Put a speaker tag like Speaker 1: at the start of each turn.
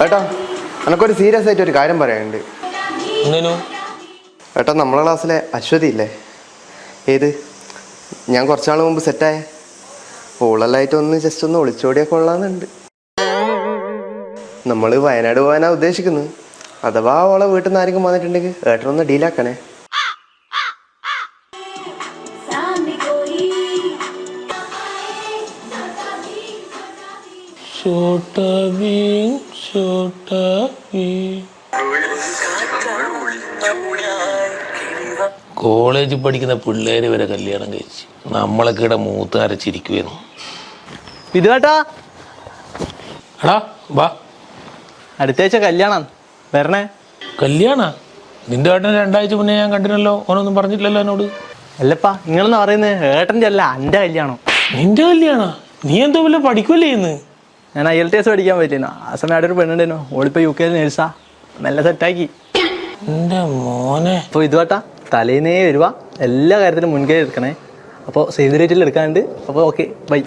Speaker 1: എനക്കൊരു serious ആയിട്ട് ഒരു കാര്യം പറയാനുണ്ട്. ഏട്ടാ നമ്മളെ ക്ലാസ്സിലെ അശ്വതി ഇല്ലേ? ഏത്? ഞാൻ കുറച്ചാൾ മുമ്പ് സെറ്റായ ഓളെല്ലായിട്ട് ഒന്ന് ജസ്റ്റ് ഒന്ന് ഒളിച്ചോടിയൊക്കെ കൊള്ളാന്നുണ്ട്. നമ്മൾ വയനാട് പോകാനാണ് ഉദ്ദേശിക്കുന്നത്. അഥവാ ഓളെ വീട്ടിൽ നിന്ന് ആരെങ്കിലും വന്നിട്ടുണ്ടെങ്കിൽ ഏട്ടനൊന്ന് ഡീലാക്കണേ
Speaker 2: ഷോട്ട വീം ഷോട്ട വീം കോളേജിൽ പഠിക്കുന്ന പിള്ളേര് വരെ കല്യാണം കഴിച്ച് നമ്മളൊക്കെ ഇവിടെ മൂത്ത് അരച്ചിരിക്കുമായിരുന്നു
Speaker 3: കേട്ടാ
Speaker 2: എടാ വാ.
Speaker 3: അടുത്ത ആഴ്ച കല്യാണം. വരണേ.
Speaker 2: കല്യാണ? നിന്റെ ഏട്ടൻ രണ്ടാഴ്ച മുന്നേ ഞാൻ കണ്ടിരുന്നല്ലോ ഓനൊന്നും പറഞ്ഞിട്ടില്ലല്ലോ എന്നോട്.
Speaker 3: അല്ലപ്പാ നിങ്ങളെന്ന് പറയുന്നത് ഏട്ടന്റെ അല്ല എന്റെ കല്യാണം.
Speaker 2: നിന്റെ കല്യാണ? നീ എന്തോ വല്ല പഠിക്കുമല്ലേ ഇന്ന്?
Speaker 3: ഞാൻ ഐ എൽ ടി എസ് പഠിക്കാൻ പറ്റിയിരുന്നു ആ സമയം അവിടെ ഒരു പെണ്ണുണ്ടായിരുന്നു. ഓളിപ്പോ യു കെയിൽ നേഴ്സാ മെല്ലെ സെറ്റാക്കി
Speaker 2: എന്റെ മോനെ.
Speaker 3: അപ്പോൾ ഇതുവട്ടാ തലേന്നേ വരുക എല്ലാ കാര്യത്തിലും മുൻകൈ എടുക്കണേ. അപ്പോൾ സേവ് ദ ഡേറ്റിൽ എടുക്കാനുണ്ട്. അപ്പോൾ ഓക്കെ ബൈ